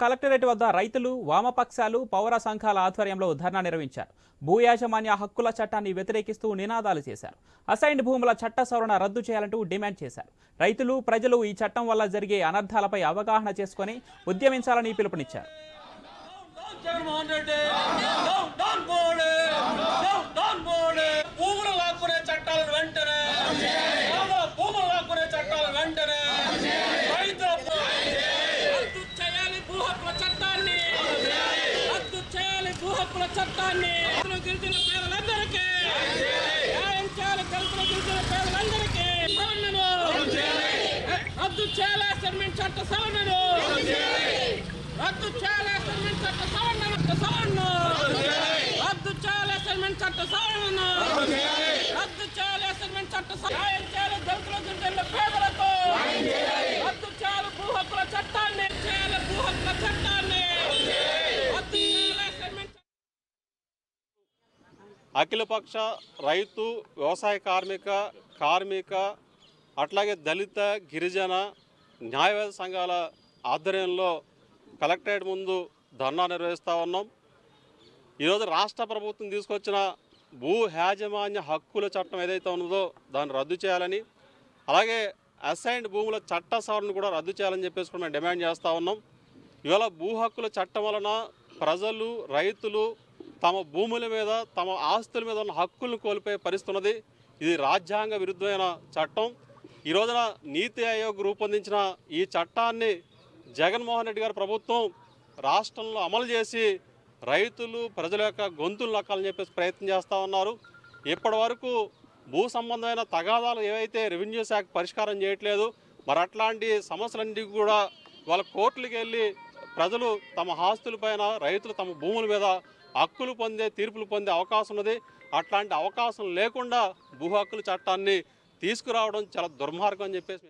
Collectorate వద్ద రైతులు వామపక్షాలు పౌర సంఘాల ఆధ్వర్యంలో ధర్నా నిర్వహించారు. భూ యాజమాన్య హక్కుల చట్టాన్ని వ్యతిరేకిస్తూ నినాదాలు చేశారు. అసైన్డ్ భూముల చట్ట సవరణ రద్దు చేయాలంటూ డిమాండ్ చేశారు. రైతులు ప్రజలు ఈ చట్టం వల్ల జరిగే అనర్థాలపై అవగాహన చేసుకొని ఉద్యమించాలని పిలుపునిచ్చారు. హక్కుల చట్టాన్ని గిరిజన పేదలందరికీ న్యాయం చేయాలి దళితులు, గిరిజన పేదలందరికీ సవరణను రద్దు చేయాలి అసైన్మెంట్ చట్ట సవరణను రద్దు చేయాలి అసైన్మెంట్ చట్ట సవరణ చట్ట సవరణ రద్దు చేయాలి అసైన్మెంట్ చట్ట సవరణ అఖిలపక్ష రైతు వ్యవసాయ కార్మిక కార్మిక అట్లాగే దళిత గిరిజన న్యాయవాద సంఘాల ఆధ్వర్యంలో కలెక్టరేట్ ముందు ధర్నా నిర్వహిస్తూ ఉన్నాం. ఈరోజు రాష్ట్ర ప్రభుత్వం తీసుకొచ్చిన భూ యాజమాన్య హక్కుల చట్టం ఏదైతే ఉన్నదో దాన్ని రద్దు చేయాలని అలాగే అసైన్డ్ భూముల చట్ట సవరణ కూడా రద్దు చేయాలని చెప్పేసి కూడా మేము డిమాండ్ చేస్తూ ఉన్నాం. ఇవాళ భూ హక్కుల చట్టం వలన ప్రజలు రైతులు తమ భూముల మీద తమ ఆస్తుల మీద ఉన్న హక్కులను కోల్పోయే పరిస్థితున్నది. ఇది రాజ్యాంగ విరుద్ధమైన చట్టం. ఈ రోజున నీతి ఆయోగ్ రూపొందించిన ఈ చట్టాన్ని జగన్మోహన్ రెడ్డి గారి ప్రభుత్వం రాష్ట్రంలో అమలు చేసి రైతులు ప్రజల యొక్క గొంతులు నక్కాలని చెప్పేసి ప్రయత్నం చేస్తూ ఉన్నారు. ఇప్పటి వరకు భూ సంబంధమైన తగాదాలు ఏవైతే రెవెన్యూ శాఖ పరిష్కారం చేయట్లేదు మరి అట్లాంటి సమస్యలన్నిటికీ కూడా వాళ్ళ కోర్టులకు వెళ్ళి ప్రజలు తమ ఆస్తులపైన రైతులు తమ భూముల మీద హక్కులు పొందే తీర్పులు పొందే అవకాశం ఉన్నది. అట్లాంటి అవకాశం లేకుండా భూ హక్కుల చట్టాన్ని తీసుకురావడం చాలా దుర్మార్గం అని చెప్పేసి